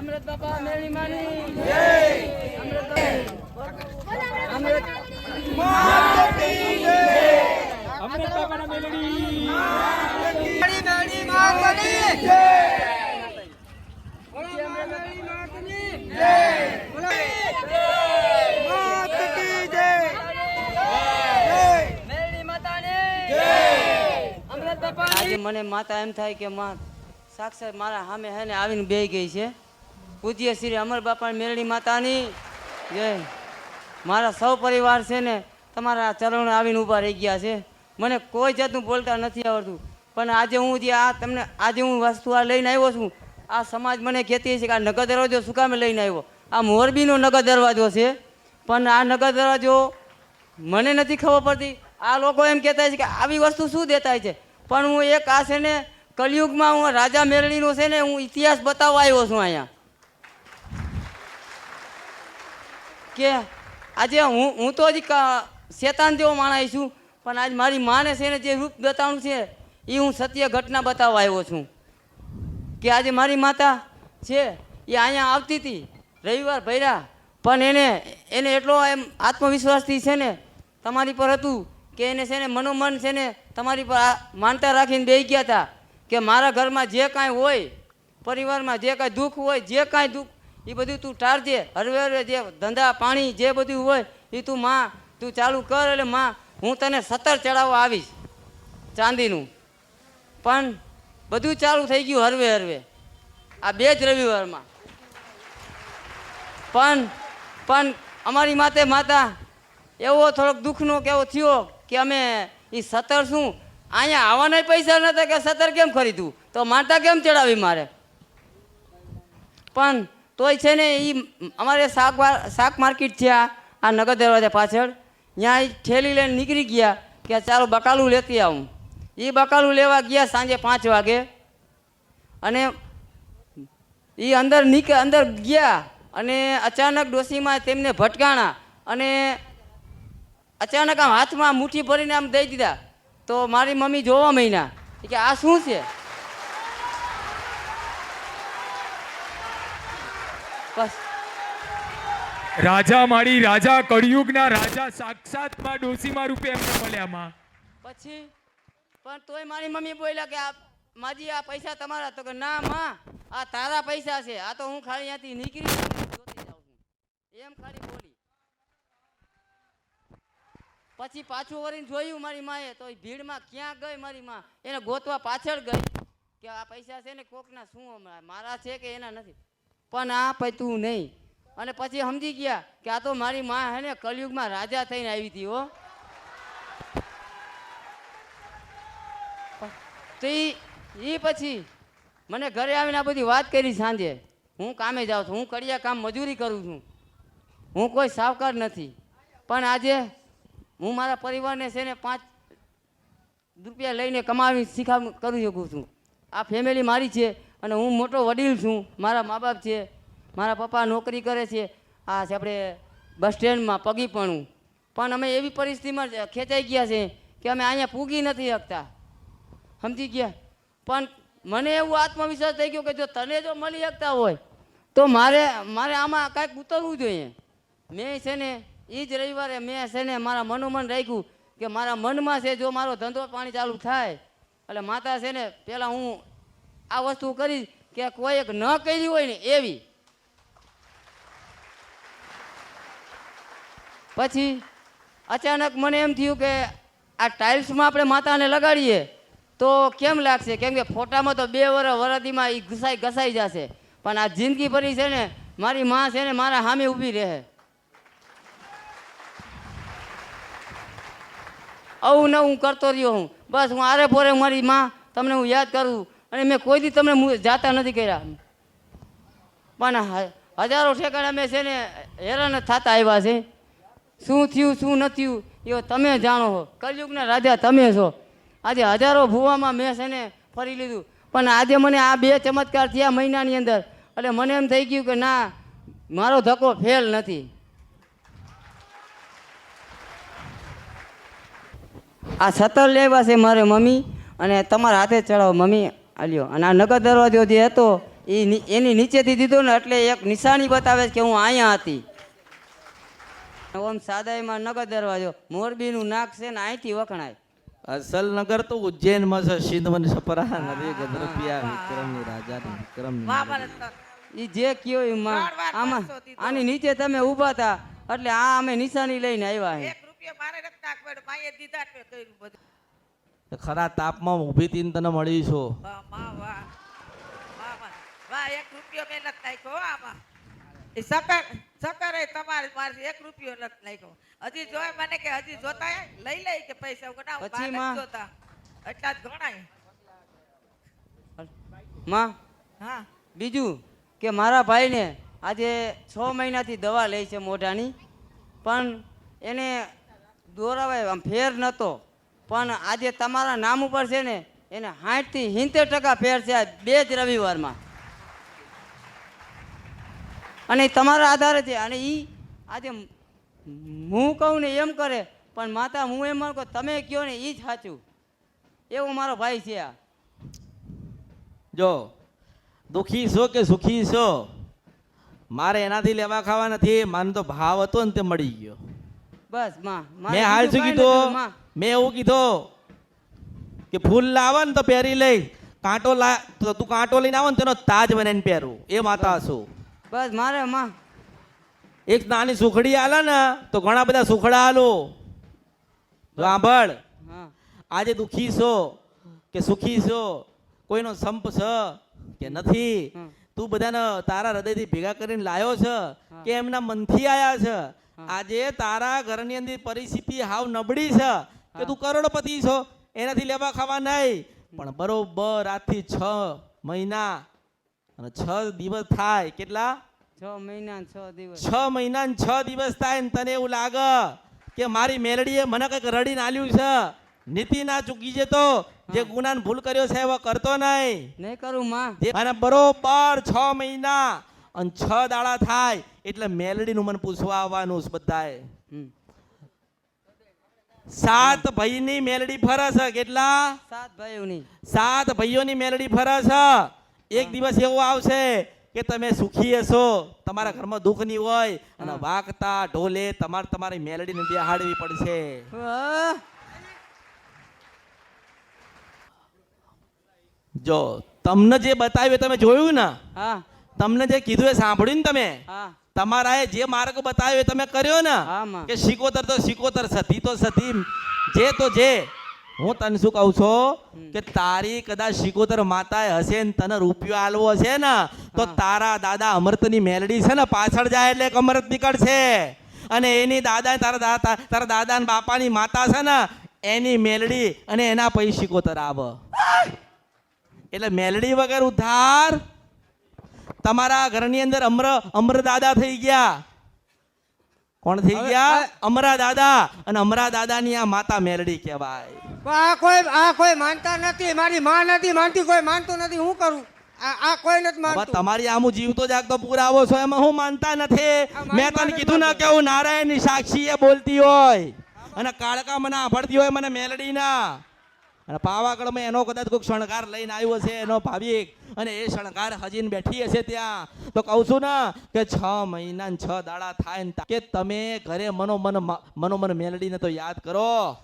અમૃત બાપા મેળી માની જય અમૃત અમૃત અમૃત બાપાના મેલડી. માતની જય બોલો મેરી માતની. જય બોલો આજે મને માતા એમ થાય કે માં સાક્ષાત મારા સામે હે ને આવીને બે ગઈ છે. પૂજ્ય શ્રી અમર બાપા મેરડી માતાની. જય. મારા સૌ પરિવાર છે ને, તમારા ચરણ આવીને ઊભા રહી ગયા છે. મને કોઈ જાતનું બોલતા નથી આવડતું. પણ આજે હું જે આ તમને, આજે હું વસ્તુ આ લઈને આવ્યો છું, આ સમાજ મને કહેતી છે કે આ નગર દરવાજો શું કામે લઈને આવ્યો? આ મોરબીનો નગર દરવાજો છે. પણ આ નગર દરવાજો મને નથી ખબર પડતી. આ લોકો એમ કહેતા છે કે આવી વસ્તુ શું દેતા છે? પણ હું એક આ છે ને, કલયુગમાં હું રાજા મેરળીનો છે ને, હું ઇતિહાસ બતાવવા આવ્યો છું અહીંયા. કે આજે હું હું તો હજી શેતાન જેવો માણસ છું, પણ આજ મારી માને છે જે રૂપ બતાવવાનું છે એ હું સત્ય ઘટના બતાવવા આવ્યો છું. કે આજે મારી માતા છે એ અહીંયા આવતી હતી, રવિવાર ભૈરા પણ એને એને એટલો એમ આત્મવિશ્વાસથી છે ને, તમારી પર હતું કે એને છે ને મનોમન છે ને તમારી પર માનતા રાખીને બેસી ગયા હતા, કે મારા ઘરમાં જે કાંઈ હોય, પરિવારમાં જે કાંઈ દુઃખ હોય, જે કાંઈ દુઃખ એ બધું તું ટાળજે હરવે હરવે જે, ધંધા, પાણી, જે બધું હોય એ તું માં, તું ચાલુ કર એટલે માં, હું તને સત્તર ચડાવવા આવીશ ચાંદીનું. પણ બધું ચાલુ થઈ ગયું હરવે હરવે. આ બે જ રવિવારમાં. પણ પણ અમારી માતે માતા એવો થોડોક દુઃખનો કેવો થયો કે અમે એ સતર શું? અહીંયા આવવાના પૈસા નતા કે સતર કેમ ખરીદું તો માતા કેમ ચડાવી મારે? પણ તોય છે ને એ અમારે શાક શાક માર્કેટ છે આ નગર દરવાજા પાછળ. ત્યાં ઠેલી લઈને નીકળી ગયા કે ચાલો બકાલું લેતી આવું. એ બકાલું લેવા ગયા સાંજે પાંચ વાગે. અને એ અંદર નીક, અંદર ગયા અને અચાનક ડોશીમાં તેમને ભટકાણા અને અચાનક આમ હાથમાં મુઠ્ઠી ભરીને આમ દઈ દીધા. તો મારી મમ્મી જોવા મહિના કે આ શું છે? બસ. રાજા મારી રાજા કળિયુગના રાજા સાક્ષાતમાં ડોસીમાં રૂપે એમને મળ્યા માં. પછી? પણ તોય મારી મમ્મી બોલ્યા કે આ માજી આ પૈસા તમારા. તો કે ના માં આ તારા પૈસા છે. આ તો હું ખાલી અહીંયાથી નીકળી જોતી જાઉં છું. એમ ખાલી બોલી. પછી પાછું વળીને જોયું મારી માએ તો ભીડમાં ક્યાં ગઈ મારી માં? એને ગોતવા પાછળ ગઈ કે આ પૈસા છે ને કોકના શું મારા છે કે એના નથી? પણ આ પૈતું નહીં. અને પછી સમજી ગયા કે આ તો મારી માં હે ને કલયુગમાં રાજા થઈને આવી હતી હો. તો એ પછી મને ઘરે આવીને આ બધી વાત કરી સાંજે. હું કામે જાઉં છું, હું કડિયા કામ મજૂરી કરું છું. હું કોઈ સાવકાર નથી. પણ આજે હું મારા પરિવારને છે ને પાંચ રૂપિયા લઈને કમાવી શીખાવ કરી શકું છું. આ ફેમિલી મારી છે. અને હું મોટો વડીલ છું. મારા મા બાપ છે, મારા પપ્પા નોકરી કરે છે, આ છે આપણે બસ સ્ટેન્ડમાં પગી પણ પણ અમે એવી પરિસ્થિતિમાં ખેંચાઈ ગયા છે કે અમે અહીંયા પૂગી નથી શકતા. સમજી ગયા? પણ મને એવું આત્મવિશ્વાસ થઈ ગયો કે જો તને જો મળી શકતા હોય, તો મારે મારે આમાં કાંઈક ઉતરવું જોઈએ. મેં છે ને એ જ રવિવારે મેં છે ને મારા મનોમન રાખ્યું કે મારા મનમાં છે જો મારો ધંધો પાણી ચાલુ થાય, એટલે માતા છે ને પહેલાં હું આ વસ્તુ કરીશ કે કોઈ એક ન કરી હોય ને એવી. પછી અચાનક મને એમ થયું કે આ ટાઇલ્સમાં આપણે માતાને લગાડીએ, તો કેમ લાગશે? કેમ કે ફોટામાં તો બે વરસ વરદીમાં એ ઘસાઈ ઘસાઈ જશે. પણ આ જિંદગી ભરી છે ને, મારી માં છે ને મારા સામે ઊભી રહે. આવું ન હું કરતો રહ્યો હું. બસ હું આરે પોરે મારી માં, તમને હું યાદ કરું અને મેં કોઈ દી તમને જાતા નથી કર્યા પણ હજારો ઠેકાણા મેં છે ને હેરાન થતા આવ્યા છે. શું થયું, શું ન થયું, એ તમે જાણો છો કલયુગના રાજા તમે છો. આજે હજારો ભૂવામાં મેં છે ને ફરી લીધું. પણ આજે મને આ બે ચમત્કાર થયા મહિનાની અંદર. એટલે મને એમ થઈ ગયું કે ના, મારો ધક્કો ફેલ નથી. આ સતર લેવા છે મારે મમ્મી અને તમારા હાથે ચડાવો મમ્મી. આલ્યો. અને આ નગર દરવાજો જે હતો એ એની નીચેથી દીધો ને એટલે એક નિશાની બતાવે કે હું અહીંયા હતી. ઓમ સાદાઈમાં નગર દરવાજો મોરબીનું નાક છે ને અહીંથી વખણાય. અસલ નગર તો ઉજ્જૈનમાં છે સિંધવન સપરા નદી ગદ્રપિયા વિક્રમની રાજાની વિક્રમ એ જે કયો એ આમાં આની નીચે તમે ઊભા હતા એટલે આ અમે નિશાની લઈને આવ્યા છે એક રૂપિયો મારે નાખવાનો માએ દીધા કર્યું બધું. ખરા તાપમાં ઊભી તીન તને મળી છો. એક રૂપિયો મેં નથી નાખ્યો આમાં. એ સકર સકર તમારે મારે એક રૂપિયો નથી નાખ્યો. હજી જોય મને કે હજી જોતા? લઈ લઈ કે પૈસા ના પછી માં? જોતા. એટલા જ ગણાયમાં? હા. બીજું કે મારા ભાઈને આજે છ મહિનાથી દવા લે છે મોઢાની પણ એને દોરાવાય આમ ફેર નહોતો પણ આજે તમારા નામ ઉપર છે ને એને સાઠથી સિત્તેર ટકા ફેર છે આ બે જ રવિવારમાં. અને તમારા આધારે છે અને એ આજે હું કહું ને એમ કરે પણ માતા હું એમ કહું તમે કહો ને એ જ સાચું. એવો મારો ભાઈ છે આ. જો દુખી છો કે સુખી છો? મારે એનાથી લેવા ખાવા નથી માનો તો ભાવ હતો ને તે મળી ગયો. બસમાં મેં હાલ શું કીધું? માં. એવું કીધું કે ફૂલ લાવે ને તો પહેરી લઈ. કાંટો લા તો તું કાંટો લઈને આવો ને તેનો તાજ બનાવીને પહેરું. એ માતા છું બસ મારે માં. એક નાની સુખડી આલે ને તો ઘણા બધા સુખડા આલો. સાંભળ આજે દુખી છો કે સુખી છો? કોઈનો સંપ છે કે નથી? તું બધાને તારા હૃદયથી ભેગા કરીને લાયો છે કે એમના મનથી આયા છે? આજે તારા ઘરની અંદર પરિસ્થિતિ હાવ નબળી છે. કે તું કરોડપતિ છો એનાથી લેવા ખાવા નહીં. પણ બરોબર આજથી છ મહિના અને છ દિવસ થાય. કેટલા? છ મહિના છ દિવસ. છ મહિના છ દિવસ થાય ને તને એવું લાગે કે મારી મેલડીએ મને કંઈક રડી નાલ્યું છે? નીતિ ના ચૂકી જતો જે ગુના ભૂલ કર્યો છે એવો કરતો નહીં. નહીં કરું માં. અને બરોબર છ મહિના અને છ દાડા થાય એટલે મેલડીનું મને પૂછવા આવવાનું બધાએ. સાત ભાઈની મેલડી ફરે છે કેટલા? સાત ભાઈઓની સાત ભાઈઓની મેલડી ફરે છે એક દિવસ એવો આવશે કે તમે સુખી હશો તમારા ઘરમાં દુઃખ નહીં હોય અને વાગતા ઢોલે તમારે તમારી મેલડીને બેહાડવી પડશે. જો તમને જે બતાવ્યું તમે જોયું ને? તમને જે કીધું એ સાંભળ્યું ને તમે? હા. તમારા એ જે માર્ગ બતાવ્યો એ તમે કર્યો ને? કે શીકોતર તો શીકોતર સતી તો સતી જે તો જે. હું તને શું કહું છું? કે તારી કદાચ શીકોતર માતાએ હશે ને તને રૂપિયો આલવો હશે ને તો તારા દાદા અમૃતની મેલડી છે ને પાછળ જાય એટલે અમૃત નીકળશે. અને એની દાદા તારા દાદા તારા દાદા ને બાપાની માતા છે ને એની મેલડી અને એના પછી શીકોતર આવે. એટલે મેલડી વગર ઉધાર તમારા ઘરની અંદર અમર અમર દાદા થઈ ગયા. કોણ થઈ ગયા? અમરા દાદા. અને અમરા દાદાની આ માતા મેલડી કહેવાય. આ કોઈ આ કોઈ માનતા નથી. મારી માં નથી માનતી કોઈ માનતું નથી. હું કરું? આ આ કોઈ નથી માનતું. તમારી આમ જીવતો જાગતો પુરાવો છો એમાં હું માનતા નથી. મેં તને કીધું ના કેવું કે હું નારાયણની સાક્ષી એ બોલતી હોય. અને કાળકા મને આભળતી હોય મને મેલડી ના અને પાવાગઢમાં એનો કદાચ કોઈ શણગાર લઈને આવ્યો છે એનો ભાવિક. અને એ શણગાર હજીને બેઠી હશે ત્યાં. તો કહું છું ને, કે છ મહિના છ દાડા થાય ને કે તમે ઘરે મનોમન મનોમન મેલડીને તો યાદ કરો.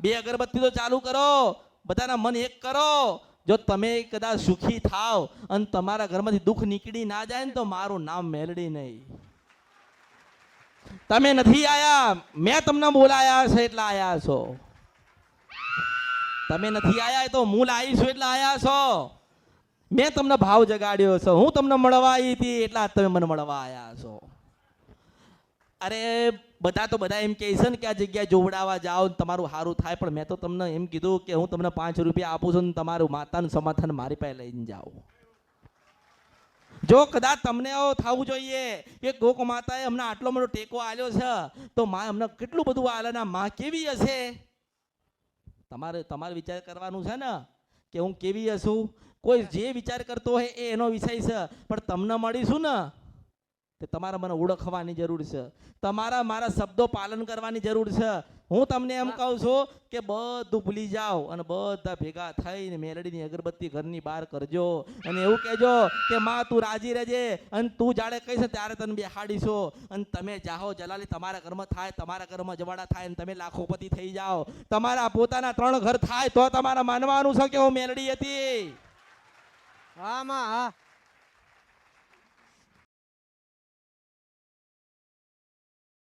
બે અગરબત્તી તો ચાલુ કરો. બધાના મન એક કરો. જો તમે કદાચ સુખી થાવ અને તમારા ઘરમાંથી દુઃખ નીકળી ના જાય ને તો મારું નામ મેલડી નહીં. તમે નથી આયા. મેં તમને બોલાયા છે એટલે આયા છો. તમે નથી આયા એ તો લાવી છું એટલે આયા છો. મેં તમને ભાવ જગાડ્યો છો, હું તમને મળવા આવી હતી એટલા તમે મને મળવા આવ્યા છો. અરે, બધા તો બધા એમ કહે છે ને કે આ જગ્યાએ જોવડાવવા જાઓ તમારું સારું થાય, પણ મેં તો તમને એમ કીધું કે હું તમને પાંચ રૂપિયા આપું છું ને તમારું માતાનું સમાધાન મારી પાસે લઈને જાઓ. જો કદાચ તમને આવો થવું જોઈએ કે ગોક માતાએ અમને આટલો મોટો ટેકો આલ્યો છે, તો માં અમને કેટલું બધું આલે ને માં કેવી હશે? તમારે તમારે વિચાર કરવાનું છે ને કે હું કેવી હશું? કોઈ જે વિચાર કરતો હોય એ એનો વિષય છે. પણ તમને મળીશું ને? તે તમારે મને ઓળખવાની જરૂર છે. તમારા મારા શબ્દો પાલન કરવાની જરૂર છે. હું તમને એમ કહું છું કે બધું ભૂલી જાઓ અને બધા ભેગા થઈને મેલડીની અગરબત્તી ઘરની બહાર કરજો. અને એવું કહેજો કે, માં, તું રાજી રહેજે અને તું જાડે કહીશ ત્યારે તને બેહાડીશો. અને તમે જાઓ જલાલી, તમારા ઘરમાં થાય, તમારા ઘરમાં જવાડા થાય અને તમે લાખોપતિ થઈ જાઓ. તમારા પોતાના ત્રણ ઘર થાય તો તમારા માનવાનું છે કે હું મેલડી હતી? હા માં હા